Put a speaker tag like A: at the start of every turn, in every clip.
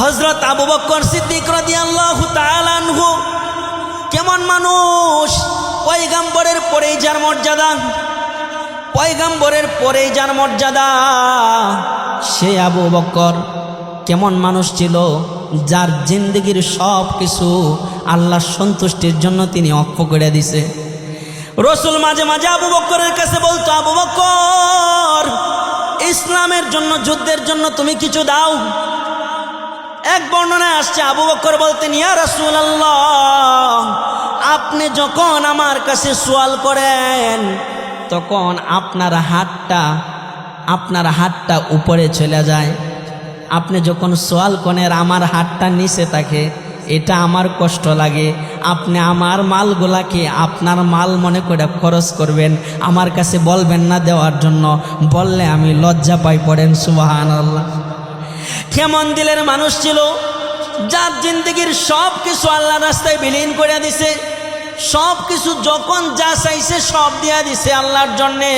A: হজরত আবু বক্কর সিদ্দিক কেমন মানুষ? পয়গাম্বরের পরেই যার মর্যাদা। পয়গাম্বরের পরেই যার মর্যাদা, সে আবু বক্কর কেমন মানুষ ছিল, যার জিন্দগির সব কিছু আল্লাহর সন্তুষ্টির জন্য তিনি অক্ষ করে দিছে। রসুল মাঝে মাঝে আবু বক্করের কাছে বলতো, আবু বক্কর ইসলামের জন্য, যুদ্ধের জন্য তুমি কিছু দাও। এক বর্ণনায় আসছে, আবু বক্কর বলতেন, ইয়া রাসূল আপনি যখন আমার কাছে সোয়াল করেন, তখন আপনার হাতটা আপনার হাতটা উপরে চলে যায়। আপনি যখন সোয়াল করেন, আমার হাতটা নিচে থাকে, এটা আমার কষ্ট লাগে। আপনি আমার মালগুলাকে আপনার মাল মনে করে খরচ করবেন, আমার কাছে বলবেন না দেওয়ার জন্য। বললে আমি লজ্জা পাই পড়েন সুবাহান আল্লাহ কেমন দিলের মানুষ ছিল? যার জিন্দগির সব কিছু আল্লাহ রাস্তায় বিলীন করে দিছে। সব কিছু যখন যা চাইছে সব দিয়া দিছে আল্লাহর জন্যে।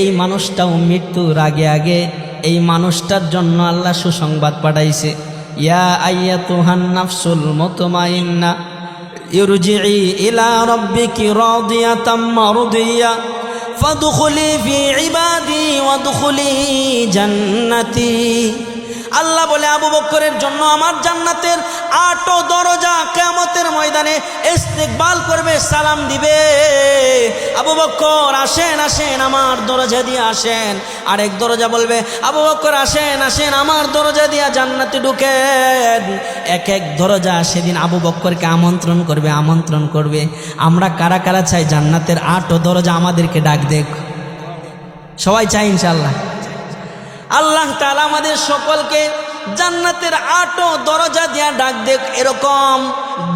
A: এই মানুষটাও মৃত্যুর আগে আগে এই মানুষটার জন্য আল্লাহ সুসংবাদ পাঠাইছে। ইয়া আইয়া তুহান নাফসুল মতমাইন্না ইরজিই ইলা রব্বিকি রাদিয়াতাম মারদিয়া, ফাদখুলি ফি ইবাদি ওয়াদখুলি জান্নাতি। আল্লাহ বলে আবু বক্করের জন্য আমার জান্নাতের আটো দরজা কেমতের ময়দানে ইস্তেকবাল করবে, সালাম দিবে। আবু বক্কর, আসেন আসেন, আমার দরজা দিয়ে আসেন। আরেক দরজা বলবে, আবু বক্কর, আসেন আসেন, আমার দরজা দিয়ে জান্নাতে ঢুকেন। এক এক দরজা সেদিন আবু বক্করকে আমন্ত্রণ করবে আমন্ত্রণ করবে। আমরা কারা কারা চাই জান্নাতের আটো দরজা আমাদেরকে ডাক দেখ। সবাই চাই ইনশাল্লাহ আল্লাহ তালা আমাদের সকলকে জান্নাতের আটো দরজা দিয়া ডাক দেখ, এরকম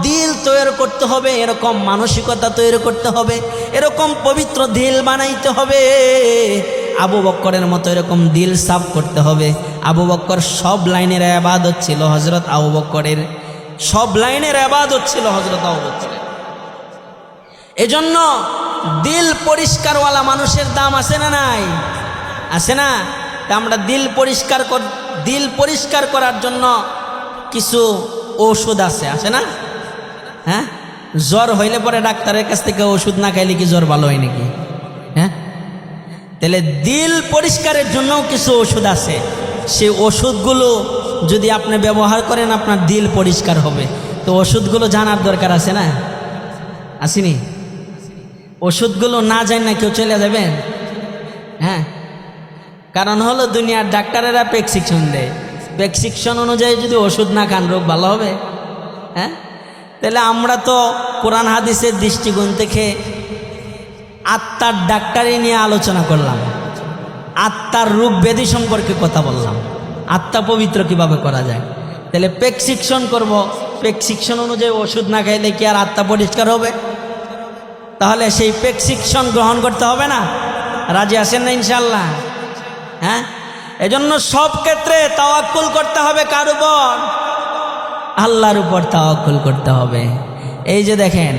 A: দিল তৈরি করতে হবে, এরকম মানসিকতা তৈরি করতে হবে, এরকম পবিত্র দিল বানাইতে হবে। আবু বক্করের মতো এরকম দিল সাফ করতে হবে। আবু বক্কর সব লাইনের আবাদত ছিল হজরত আবু বক্করের। সব লাইনের আবাদত ছিল হজরত আবু বক্করের। এজন্য দিল পরিষ্কারওয়ালা মানুষের দাম আছে না নাই? আছে না? আমরা দিল পরিষ্কার কর দিল পরিষ্কার করার জন্য কিছু ওষুধ আছে আছে না? হ্যাঁ? জ্বর হইলে পরে ডাক্তারের কাছ থেকে ওষুধ না খাইলে কি জ্বর ভালো হয় নাকি? হ্যাঁ? তাহলে দিল পরিষ্কারের জন্যও কিছু ওষুধ আছে। সেই ওষুধগুলো যদি আপনি ব্যবহার করেন, আপনার দিল পরিষ্কার হবে। তো ওষুধগুলো জানার দরকার আছে না? আসেনি? ওষুধগুলো না জান না কেউ চলে যাবেন? হ্যাঁ? কারণ হলো দুনিয়ার ডাক্তারেরা প্রেসক্রিপশন দেয়। প্রেসক্রিপশন অনুযায়ী যদি ওষুধ না খান, রোগ ভালো হবে? হ্যাঁ? তাহলে আমরা তো কোরআন হাদিসের দৃষ্টিকোণ থেকে আত্মার ডাক্তারি নিয়ে আলোচনা করলাম। আত্মার রূপ ব্যাধি সম্পর্কে কথা বললাম। আত্মা পবিত্র কীভাবে করা যায়? তাহলে প্রেসক্রিপশন করব। প্রেসক্রিপশন অনুযায়ী ওষুধ না খাইলে কি আর আত্মা পরিষ্কার হবে? তাহলে সেই প্রেসক্রিপশন গ্রহণ করতে হবে না? রাজি আছেন না ইনশাল্লাহ হ্যাঁ? এজন্য সব ক্ষেত্রে তাওয়াক্কুল করতে হবে কার উপর? আল্লাহর উপর তাওয়াক্কুল করতে হবে। এই যে দেখেন,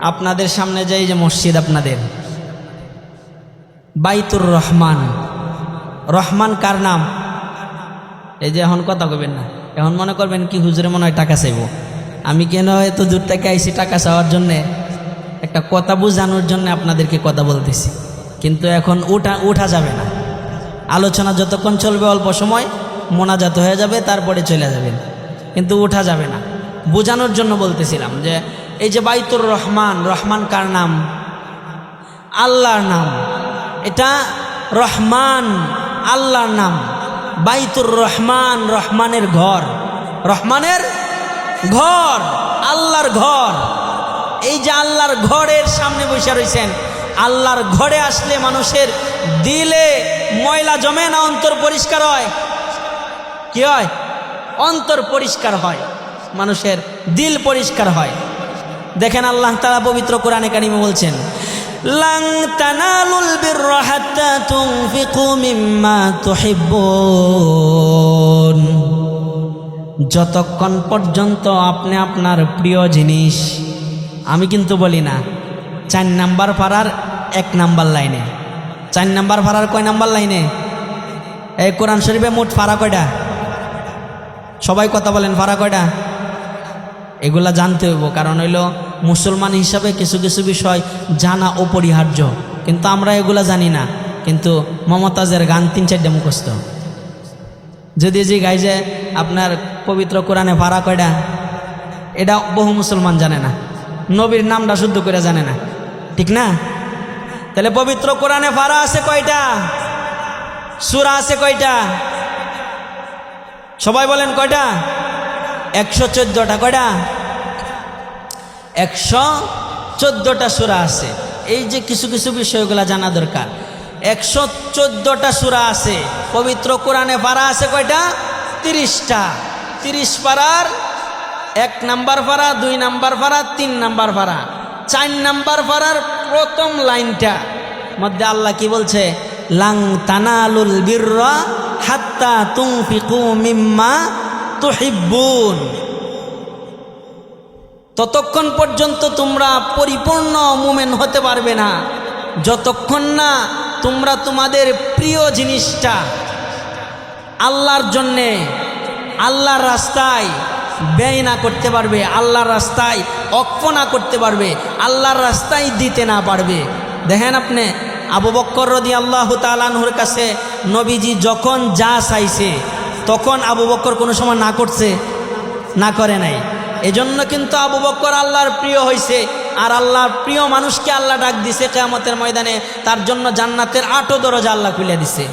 A: আপনাদের সামনে যে এই যে মসজিদ আপনাদের, বাইতুর রহমান। রহমান কার নাম? এই যে এখন কথা কবেন না, এখন মনে করবেন কি হুজুরে মনে হয় টাকা চাইব। আমি কেন এত দূর থেকে আইসি টাকা চাওয়ার জন্যে? একটা কথা বোঝানোর জন্য আপনাদেরকে কথা বলতেছি। কিন্তু এখন উঠা উঠা যাবে না। আলোচনা যতক্ষণ চলবে অল্প সময়, মোনাজাত হয়ে যাবে, তারপরে চলে যাবেন কিন্তু উঠা যাবে না। বোঝানোর জন্য বলতেছিলাম যে, এই যে বাইতুর রহমান রহমান কার নাম? আল্লাহর নাম। এটা রহমান, আল্লাহর নাম। বাইতুর রহমান, রহমানের ঘর। রহমানের ঘর, আল্লাহর ঘর। এই যে আল্লাহর ঘরের সামনে বসে রয়েছেন আল্লাহর ঘরে আসলে মানুষের দিলে ময়লা জমে না, অন্তর পরিষ্কার হয়? কি হয়? অন্তর পরিষ্কার হয়। মানুষের দিল পরিষ্কার হয়। দেখেন আল্লাহ তারা পবিত্র কোরআনে কারিমে বলছেন যতক্ষণ পর্যন্ত আপনি আপনার প্রিয় জিনিস, আমি কিন্তু বলি না চার নাম্বার পাড়ার এক নাম্বার লাইনে। চার নাম্বার পাড়ার কয় নাম্বার লাইনে? এই কোরআন শরীফে মোট ফাড়া কয়টা? সবাই কথা বলেন ভাড়া কয়টা? এগুলা জানতে হইব, কারণ হইল মুসলমান হিসাবে কিছু কিছু বিষয় জানা অপরিহার্য, কিন্তু আমরা এগুলা জানি না। কিন্তু মমতাজের গান তিন চারটে মুখস্থ। যদি যে গাই যে আপনার পবিত্র কোরআনে ভাড়া কয়টা? এটা বহু মুসলমান জানে না। নবীর নামটা শুদ্ধ করে জানে না। ঠিক না? তাহলে পবিত্র কোরআনে ভাড়া আছে কয়টা? সুরা আছে কয়টা? সবাই বলেন কয়টা? একশো চোদ্দোটা। কয়টা? একশো চোদ্দোটা সুরা আছে। এই যে কিছু কিছু বিষয়গুলো জানা দরকার। একশো চোদ্দোটা সুরা আছে। পবিত্র কোরআনে পারা আছে কয়টা? তিরিশটা। তিরিশ পাড়ার এক নাম্বার পাড়া দুই নাম্বার পাড়া তিন নাম্বার পাড়া চার নাম্বার পাড়ার প্রথম লাইনটা, মধ্যে আল্লাহ কি বলছে? লাং তানালুল বিররা হাত্তা তুংফিকু মিম্মা তুহিব্বুন। ততক্ষণ পর্যন্ত তোমরা পরিপূর্ণ মুমেন হতে পারবে না। যতক্ষণ না তোমরা তোমাদের প্রিয় জিনিসটা আল্লাহর জন্যে, আল্লাহর রাস্তায় ব্যয় না করতে পারবে, আল্লাহর রাস্তায় অক্ষ না করতে পারবে, আল্লাহর রাস্তায় দিতে না পারবে। দেখেন আপনি, আবু বক্কর রদি আল্লাহ তালানহুর কাছে নবীজি যখন যা চাইছে, তখন আবু বক্কর কোনো সময় না করছে, না করে নাই। এজন্য কিন্তু আবু বক্কর আল্লাহর প্রিয় হয়েছে আর আল্লাহর প্রিয় মানুষকে আল্লাহ ডাক দিছে কেয়ামতের ময়দানে, তার জন্য জান্নাতের আটো দরজা আল্লাহ খুলে দিছে।